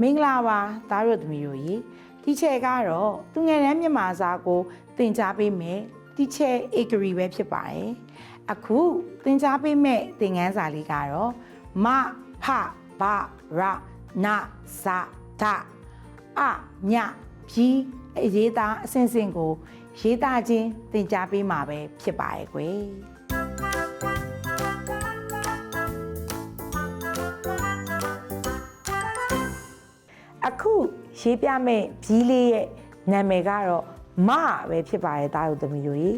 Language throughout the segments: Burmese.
မင်္ဂလာပါသားတို့သမီးတို့ရေဒီချက်ကတော့သူငယ်တန်းမြန်မာစာကိုသင်ကြားပေးမယ်ဒီချက်ဧကရီပဲဖြစ်ပါတယ်အခုသင်ကြားပေးမယ့်သင်ခန်းစာလေးကတော့မဖဘရနဇဒအညပြီးအရေးသားအစဉ်စဉ်ကို ရေးသားခြင်းသင်ကြားပေးမှာပဲဖြစ်ပါရဲ့ကွယ် အခုရေးပြမယ့်ဘီးလေးရဲ့နာမည်ကတော့မပဲဖြစ်ပါတယ်တာတို့သမီးတို့ရေ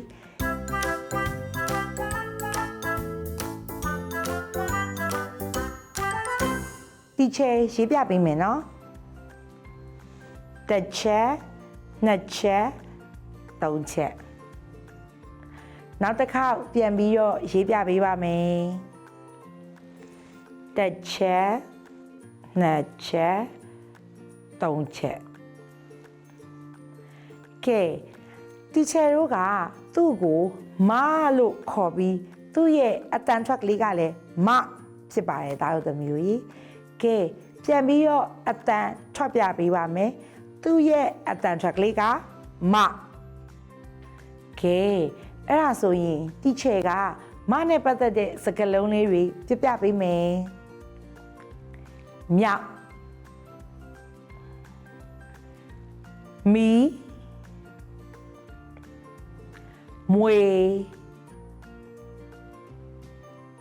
ဒီချေရေးပြပေးမယ်နော်တစ်ချက်နှစ်ချက်သုံးချက်နောက်တစ်ခါပြန်ပြီးတော့ရေးပြပေးပါမယ်တစ်ချက်နှစ်ချက် သုံးချက်ကဲတီချာတို့ကသူ့ကိုမလို့ခေါ်ပြီးသူ့ရဲ့အတန်ထွက်ကလေးကလည်းမဖြစ်ပါတယ်ဒါတို့သမီးတို့ကြီးကဲပြန်ပြီးတော့အတန်ထွက်ပြပေးပါမယ်သူ့ရဲ့အတန်ထွက်ကလေးကမကဲအဲ့ဒါဆိုရင်တီချာကမနဲ့ပတ်သက်တဲ့စကားလုံးလေးတွေပြပြပေးမယ်မြောက် မီမွေ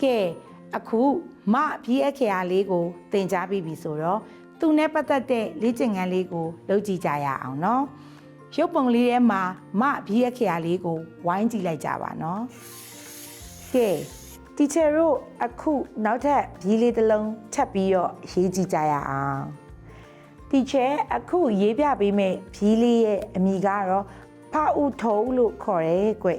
ကဲအခုမပြီးအခရာလေးကိုသင်ကြားပြီးပြီဆိုတော့သူနဲ့ပတ်သက်တဲ့လေ့ကျင့်ခန်းလေးကိုလုပ်ကြည့်ကြရအောင်နော်ရုပ်ပုံလေးထဲမှာမပြီးအခရာလေးကိုဝိုင်းကြည့်လိုက်ကြပါနော်ကဲတီချာတို့အခုနောက်ထပ်ဘီးလေးတစ်လုံးထပ်ပြီးတော့ရေးကြည့်ကြရအောင် တီချဲအခုရေးပြပေးမယ့်ဘီးလေးရဲ့အမည်ကတော့ဖအုထုံးလို့ခေါ်ရဲကွ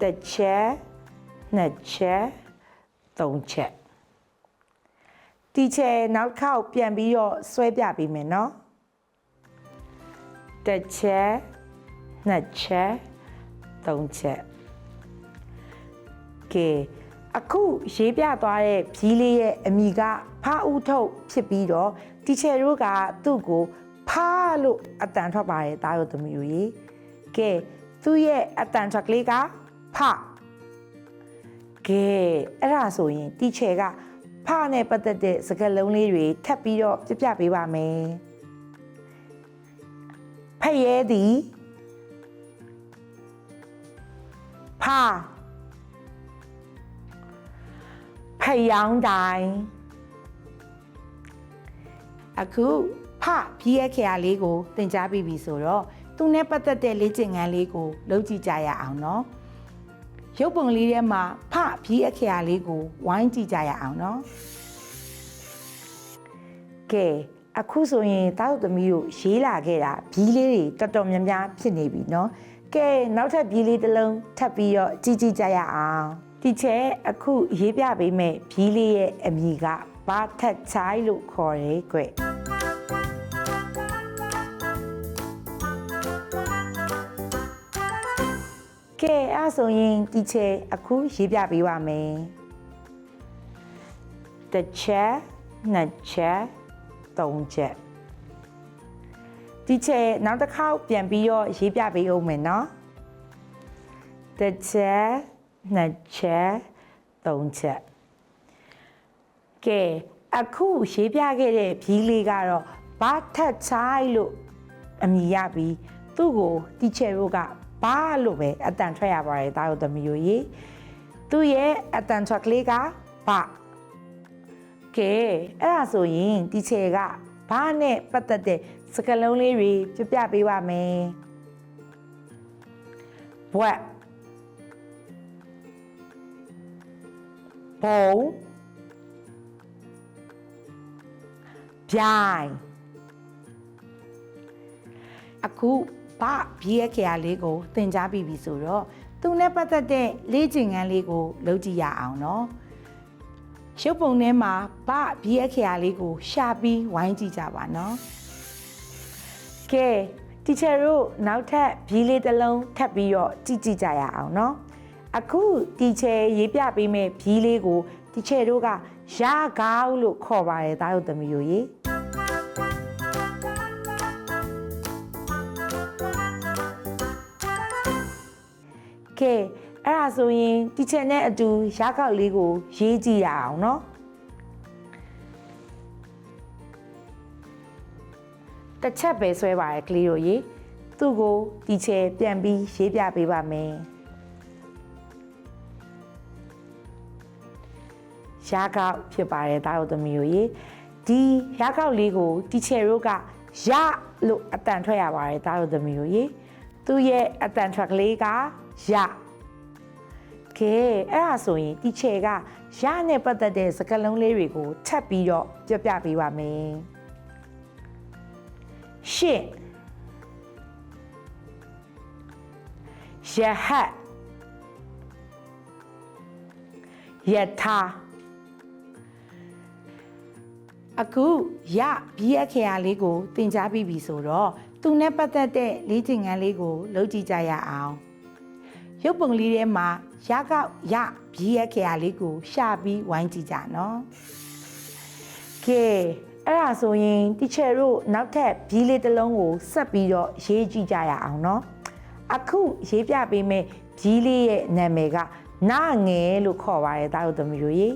တစ်ချက်နှစ်ချက်သုံးချက်တီချဲနောက်ခေါက်ပြန်ပြီးတော့ဆွဲပြပေးမယ်နော်တစ်ချက်နှစ်ချက် သုံးချက်ကဲအခုရေးပြသွားတဲ့ဘီးလေးရဲ့အမိကဖားဦးထုတ်ဖြစ်ပြီးတော့တီချယ်တို့ကသူ့ကိုဖားလို့အတန်ထွက်ပါတယ်တားရုံသမီးတို့ရေကဲသူ့ရဲ့အတန်ထွက်ကလေးကဖကဲအဲ့ဒါဆိုရင်တီချယ်ကဖားနဲ့ပတ်သက်တဲ့စကားလုံးလေးတွေထပ်ပြီးတော့ပြပြပေးပါမယ်ဖက်ရဲသည် ဖာဖယောင်းတိုင်းအခုဖပြီးရခေရလေးကိုသင်ကြားပြီးပြီဆိုတော့သူနဲ့ပတ်သက်တဲ့လေ့ကျင့်ခန်းလေးကိုလုပ်ကြည့်ကြရအောင်နော်ရုပ်ပုံလေးထဲမှာဖပြီးအခရာလေးကိုဝိုင်းကြည့်ကြရအောင်နော်ကဲအခုဆိုရင်တာတို့သမီးတို့ရေးလာခဲ့တာဘီးလေးတွေတော်တော်များများဖြစ်နေပြီเนาะ ကဲနောက်ထပ်ဘီးလေးတစ်လုံးထပ်ပြီးတော့ကြည့်ကြည့်ကြရအောင်ဒီချက်အခုရေးပြပေးမယ်ဘီးလေးရဲ့အမည်ကဘာထက်ချိုင်းလို့ခေါ်ရဲကွကဲအဲ့ဆိုရင်ဒီချက်အခုရေးပြပေးပါမယ်တစ်ချက်နှစ်ချက်သုံးချက် ဒီချက်နောက်တစ်ခေါက်ပြန်ပြီးတော့ရေးပြပေးအောင်မယ်နော်တစ်ချက်နှစ်ချက်သုံးချက်ကဲအခုရေးပြခဲ့တဲ့ဘီးလေးကတော့ဘာထက်ချိုင်းလို့အမည်ရပြီးသူ့ကိုတီချယ်တို့ကဘာလို့ပဲအတန်ထွက်ရပါတယ်တာတို့သမီးတို့ရေသူ့ရဲ့အတန်ထွက်ကလေးကဘာကဲအဲ့ဒါဆိုရင်တီချယ်ကဘာနဲ့ပတ်သက်တဲ့ စကားလုံးလေးတွေပြပြပေးပါမယ်ဘွက်ဘုံပြိုင်အခုဗဘီးရဲ့ခရာလေးကိုသင်ကြားပြီးပြီဆိုတော့သူနဲ့ပတ်သက်တဲ့လေ့ကျင့်ခန်းလေးကိုလုပ်ကြည့်ရအောင်နော်ရုပ်ပုံထဲမှာဗဘီးရဲ့ခရာလေးကိုရှာပြီးဝိုင်းကြည့်ကြပါနော် ကဲတီချာတို့နောက်ထပ်ဘီလေးတစ်လုံးထပ်ပြီးတော့ကြည့်ကြည့်ကြရအောင်နော်အခုတီချာရေးပြပေးမဲ့ဘီလေးကိုတီချာတို့ကရာကောက်လို့ခေါ်ပါတယ်တားတို့သမီးတို့ရေကဲအဲ့ဒါဆိုရင်တီချာနဲ့အတူရာကောက်လေးကိုရေးကြည့်ရအောင်နော် တစ်ချက်ပဲဆွဲပါရယ်ကလေးတို့ရေသူ့ကိုတီချယ်ပြန်ပြီးရေးပြပေးပါမယ်ရာကောက်ဖြစ်ပါတယ်တာတို့သမီးတို့ရေဒီရာကောက်လေးကိုတီချယ်တို့ကရလို့အတန်ထွက်ရပါတယ်တာတို့သမီးတို့ရေသူ့ရဲ့အတန်ထွက်ကလေးကရကဲအဲ့ဒါဆိုရင်တီချယ်ကရနဲ့ပတ်သက်တဲ့စကားလုံးလေးတွေကိုထပ်ပြီးတော့ပြပြပေးပါမယ် ရှင့်ရဟတ်ယထာအခုရဘီးအခရာလေးကိုသင်ကြားပြီးပြီဆိုတော့သူနဲ့ပတ်သက်တဲ့လေ့ကျင့်ခန်းလေးကိုလုပ်ကြည့်ကြရအောင်ရုပ်ပုံလေးထဲမှာရကောက်ရဘီးအခရာလေးကိုရှာပြီးဝိုင်းကြည့်ကြနော်ကဲ အဲ့ဒါဆိုရင်တီချယ်တို့နောက်ထပ်ဘီးလေးတစ်လုံးကိုဆက်ပြီးတော့ရေးကြည့်ကြရအောင်နော်အခုရေးပြပေးမယ့်ဘီးလေးရဲ့နာမည်ကနာငယ်လို့ခေါ်ပါတယ်တာတို့သမီးတို့ရေ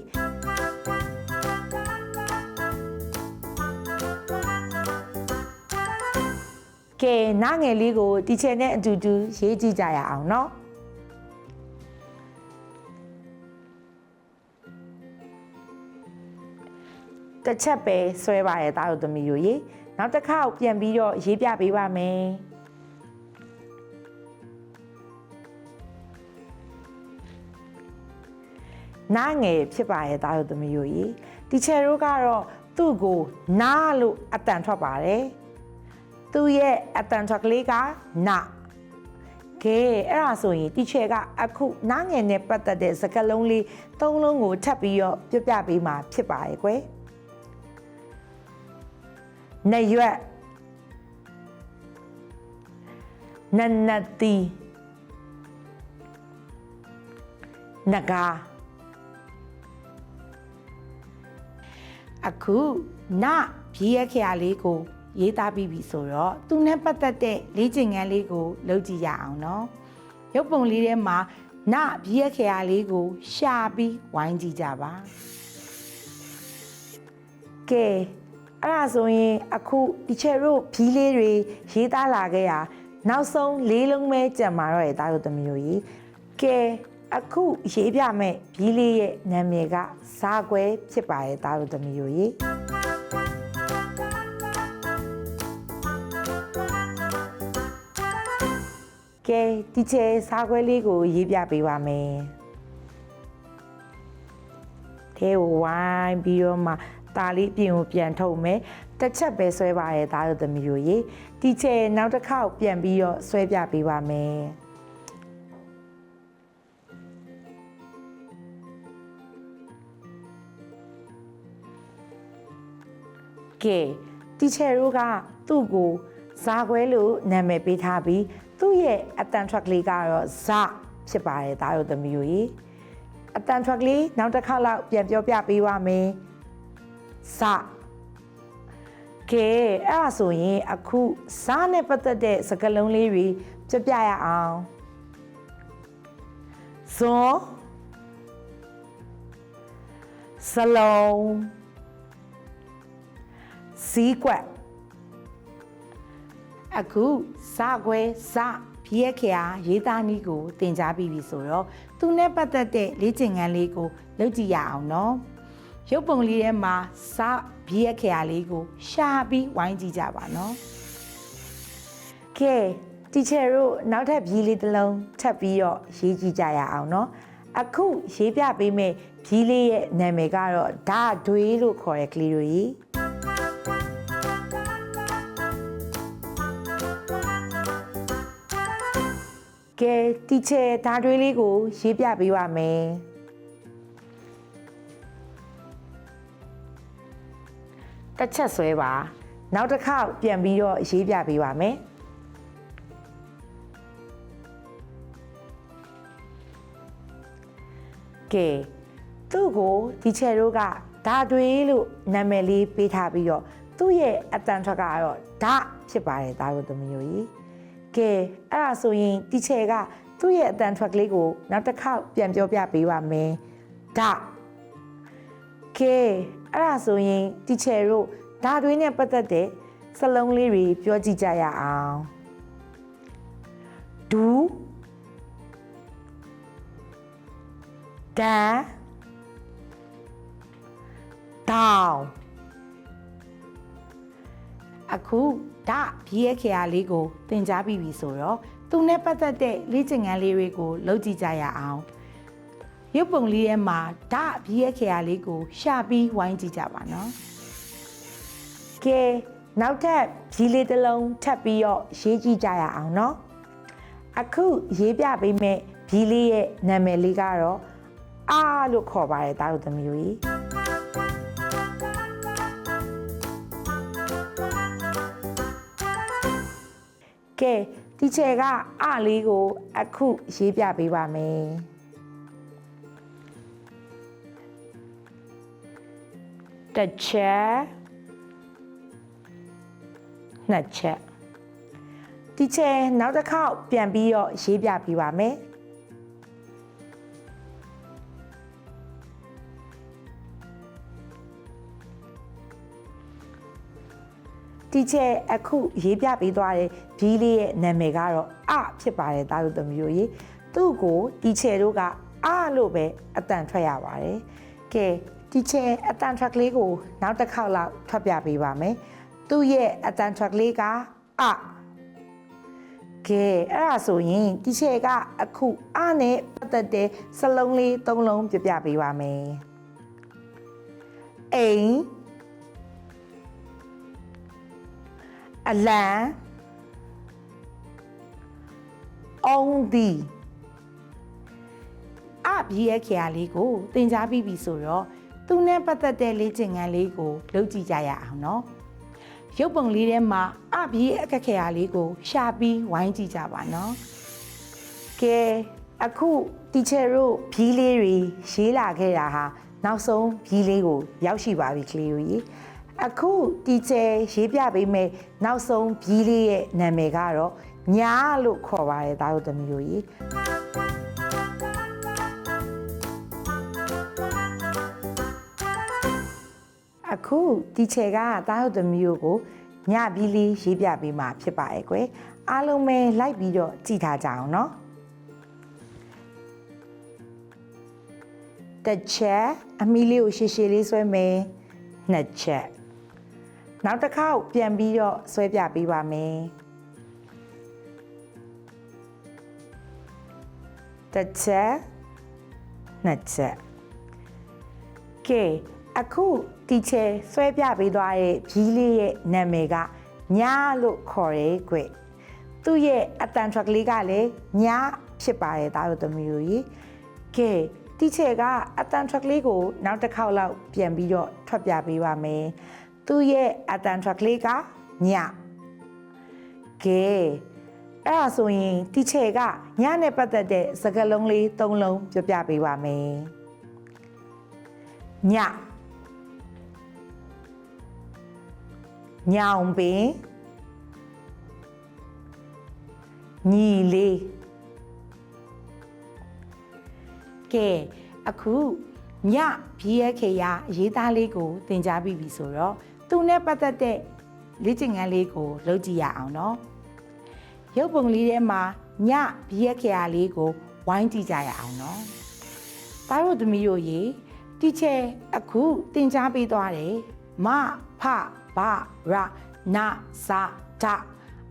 ကဲနာငယ်လေးကိုတီချယ်နဲ့အတူတူရေးကြည့်ကြရအောင်နော် တစ်ချက်ပဲဆွဲပါရဲ့တာတို့သမီးတို့ရေနောက်တစ်ခါပြန်ပြီးတော့ရေးပြပေးပါမယ်နားငယ်ဖြစ်ပါရဲ့တာတို့သမီးတို့ရေတီချယ်တို့ကတော့သူ့ကိုနားလို့အတန်ထွက်ပါတယ်သူ့ရဲ့အတန်ထွက်ကလေးကနာကဲအဲ့ဒါဆိုရင်တီချယ်ကအခုနားငယ်နဲ့ပတ်သက်တဲ့စကားလုံးလေးသုံးလုံးကိုထပ်ပြီးတော့ပြပြပေးမှာဖြစ်ပါရဲ့ကွယ် နရွက်နနတိနဂါအခုနဘီးရခရာလေးကို ရေးသားပြီးပြီဆိုတော့သူနဲ့ပတ်သက်တဲ့လေ့ကျင့်ခန်းလေးကိုလုပ်ကြည့်ရအောင်နော်ရုပ်ပုံလေးထဲမှာနဘီးရခရာလေးကို ရှာပြီးဝိုင်းကြည့်ကြပါကဲ အဲ့ဒါဆိုရင်အခုဒီချက်တို့ဘီးလေးတွေရေးသားလာခဲ့ရနောက်ဆုံးလေးလုံးပဲကြံมาတော့ရတာတို့သမီးတို့ကြီးကဲအခုရေးပြမဲ့ဘီးလေးရဲ့နာမည်ကဇာကွဲဖြစ်ပါရဲ့တာတို့သမီးတို့ကြီးကဲဒီချေဇာကွဲလေးကိုရေးပြပေးပါမယ်ထဲကိုဝိုင်းပြီးတော့မှ ตาလေးပြင်ကိုပြန်ထုတ်မယ်တစ်ချက်ပဲဆွဲပါရဲ့သားတို့သမီးတို့ရေဒီချေနောက်တစ်ခေါက်ပြန်ပြီးတော့ဆွဲပြပေးပါမယ်ကဲတီချယ်တို့ကသူ့ကိုဇာခွဲလို့နာမည်ပေးထားပြီးသူ့ရဲ့အတန်ထရက်ကလေးကတော့ဇဖြစ်ပါတယ်ဒါတို့သမီးတို့ရေအတန်ထရက်ကလေးနောက်တစ်ခါလောက်ပြန်ပြောပြပေးပါမယ် ဇကဲအဲ့ဒါဆိုရင်အခုဇာနဲ့ပတ်သက်တဲ့စကားလုံးလေးတွေပြပြရအောင်ဇွန်စလုံးစီးကွက်အခုဇခွဲဇဘီရက်ခရာရေးသားနည်းကိုသင်ကြားပြီးပြီဆိုတော့သူနဲ့ပတ်သက်တဲ့လေ့ကျင့်ခန်းလေးကိုလုပ်ကြည့်ရအောင်နော် ရုပ်ပုံလေးထဲမှာဇဘီရက်ခရာလေးကို ရှာပြီးဝိုင်းကြည့်ကြပါနော်ကဲတီချယ်တို့နောက်ထပ်ဘီလေးတစ်လုံးထပ်ပြီးတော့ရေးကြည့်ကြရအောင်နော်အခုရေးပြပေးမယ့်ဘီလေးရဲ့နာမည်ကတော့ဓာဒွေးလို့ခေါ်တဲ့ကလေးတို့ကြီးကဲတီချယ်ဓာတွေးလေးကိုရေးပြပေးပါမယ် တစ်ချက်ဆွဲပါနောက်တစ်ခါပြန်ပြီးတော့ရေးပြပေးပါမယ်ကဲသူ့ကိုဒီချယ်တို့ကဒါတွေလို့နာမည်လေးပေးထားပြီးတော့သူ့ရဲ့အတန်ထွက်ကတော့ဓဖြစ်ပါတယ်သားတို့သမီးတို့ကြီးကဲအဲ့ဒါဆိုရင်ဒီချယ်ကသူ့ရဲ့အတန်ထွက်ကလေးကိုနောက်တစ်ခါပြန်ပြောပြပေးပါမယ်ဓ Okay အဲ့ဒါဆိုရင်ဒီချယ်တို့ဓာတွေနဲ့ပတ်သက်တဲ့စလုံးလေးတွေပြောကြည့်ကြရအောင်ဒူးဒန်တောင်အခုဓာဘီးရဲ့ခေယာလေးကိုသင်ကြားပြီးပြီဆိုတော့သူနဲ့ပတ်သက်တဲ့လေ့ကျင့်ခန်းလေးတွေကိုလုပ်ကြည့်ကြရအောင် ရုပ်ပုံလေးထဲမှာဓာဘီးရဲ့ခေယာလေးကိုရှာပြီးဝိုင်းကြည့်ကြပါနော်ကဲနောက်ထပ်ဘီးလေးတစ်လုံးထပ်ပြီးတော့ရေးကြည့်ကြရအောင်နော်အခုရေးပြပေးမယ့်ဘီးလေးရဲ့နာမည်လေးကတော့အာလို့ခေါ်ပါတယ်တားတို့သမီးတို့ကြီးကဲဒီချေကအလေးကို အခုရေးပြပေးပါမယ် တစ်ချက်နှစ်ချက်ဒီချေနောက်တစ်ခေါက်ပြန်ပြီးတော့ရေးပြပေးပါမယ်တီချဲအခုရေးပြပေးသွားတဲ့ဘီးလေးရဲ့နာမည်ကတော့အဖြစ်ပါတယ်တာတို့သမီးတို့ရေသူ့ကိုတီချဲတို့ကအလို့ပဲအတန်ထွက်ရပါတယ်ကဲ တီချဲအတန်ထွက်ကလေးကိုနောက်တစ်ခေါက်လောက်ထွက်ပြပေးပါမယ်သူ့ရဲ့အတန်ထွက်ကလေးကအကဲအဲ့ဒါဆိုရင်တီချဲကအခုအနဲ့ပတ်သက်တဲ့စလုံးလေးသုံးလုံးပြပြပေးပါမယ်အိမ်အလံအောင်ဒီအဘီရဲ့ခောလေးကိုသင်ကြားပြီးပြီဆိုတော့ သူနဲ့ပတ်သက်တဲ့လေ့ကျင့်ခန်းလေးကိုလုပ်ကြည့်ကြရအောင်နော်ရုပ်ပုံလေးထဲမှာအဘီရဲ့အခက်ခောလေးကို ရှာပြီးဝိုင်းကြည့်ကြပါနော်ကဲအခုတီချယ်တို့ဘီးလေးတွေရေးလာခဲ့တာဟာနောက်ဆုံးဘီးလေးကို ရောက်ရှိပါပြီကလေးတို့ကြီးအခုတီချယ်ရေးပြပေးမယ်နောက်ဆုံးဘီးလေးရဲ့နာမည်ကတော့ညာလို့ခေါ်ပါတယ်တာတို့သမီးတို့ကြီး အခုတီချယ်ကတာတို့သမီးတို့ကိုညဘီးလေးရေးပြပေးမှာဖြစ်ပါရဲ့ကွယ်အားလုံးပဲလိုက်ပြီးတော့ကြည်ထားကြအောင်နော်တစ်ချက်အမီလေးကိုရှည်ရှည်လေးဆွဲမယ်နှစ်ချက်နောက်တစ်ခေါက်ပြန်ပြီးတော့ဆွဲပြပေးပါမယ်တစ်ချက်နှစ်ချက်ကဲအခု တီချယ်ဆွဲပြပေးသွားတဲ့ဘီးလေးရဲ့နာမည်ကညာလို့ခေါ်ရဲကွသူ့ရဲ့အတန်ထွက်ကလေးကလည်းညာဖြစ်ပါတယ်တာတို့သမီးတို့ကြီးကဲတီချယ်ကအတန်ထွက်ကလေးကိုနောက်တစ်ခေါက်လောက်ပြန်ပြီးတော့ထွက်ပြပေးပါမယ်သူ့ရဲ့အတန်ထွက်ကလေးကညကဲအဲ့ဒါဆိုရင်တီချေကညနဲ့ပတ်သက်တဲ့စကားလုံးလေး၃လုံးပြောပြပေးပါမယ်ည ညောင်ပင်ညီလေးကဲအခုညဘီးရဲ့ခေရအရေးသားလေးကိုသင်ကြားပြီးပြီဆိုတော့သူနဲ့ပတ်သက်တဲ့လေ့ကျင့်ခန်းလေးကိုလုပ်ကြည့်ရအောင်နော်ရုပ်ပုံလေးထဲမှာညဘီးရဲ့ခေရလေးကိုဝိုင်းကြည့်ကြရအောင်နော်သားတို့သမီးတို့ရေတီချယ်အခုသင်ကြားပေးသွားတယ်မဖ ဘရနာစာဒ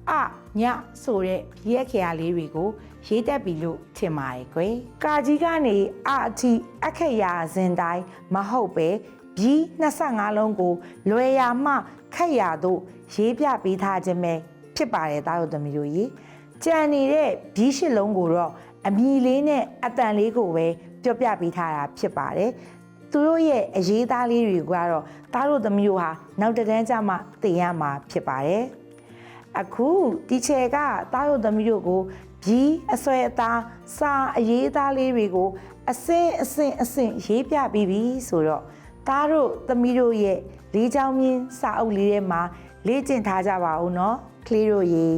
အညဆိုတဲ့ဘီးရဲ့ခေရလေးတွေကို ရေးတက်ပြီလို့ထင်ပါတယ်ကွယ်။ကာကြီးကနေအအထိအခက်ရာဇင်တိုင်းမဟုတ်ပဲဘီ25လုံးကို လွယ်ရာမှခက်ရာတို့ရေးပြပေးထားခြင်းပဲဖြစ်ပါတယ်တာတို့သမီးတို့ကြီး။ကြံနေတဲ့ဘီရှစ်လုံးကိုတော့အမီလေးနဲ့အတန်လေးကိုပဲပြောပြပေးထားတာဖြစ်ပါတယ်။ သူတို့ရဲ့အရေးသားလေးတွေကတော့သားတို့သမီးတို့ဟာနောက်တန်းကြမှသိရမှာဖြစ်ပါတယ်။အခုတီချယ်ကသားတို့သမီးတို့ကိုကြီးအစွဲအသားစာအရေးသားလေးတွေကို အစင်းအစင်းအစင်းရေးပြပြီးပြီဆိုတော့သားတို့သမီးတို့ရဲ့လေးချောင်းမြင်းစာအုပ်လေးထဲမှာလေ့ကျင့်ထားကြပါဦးနော်ကလေးတို့ရေ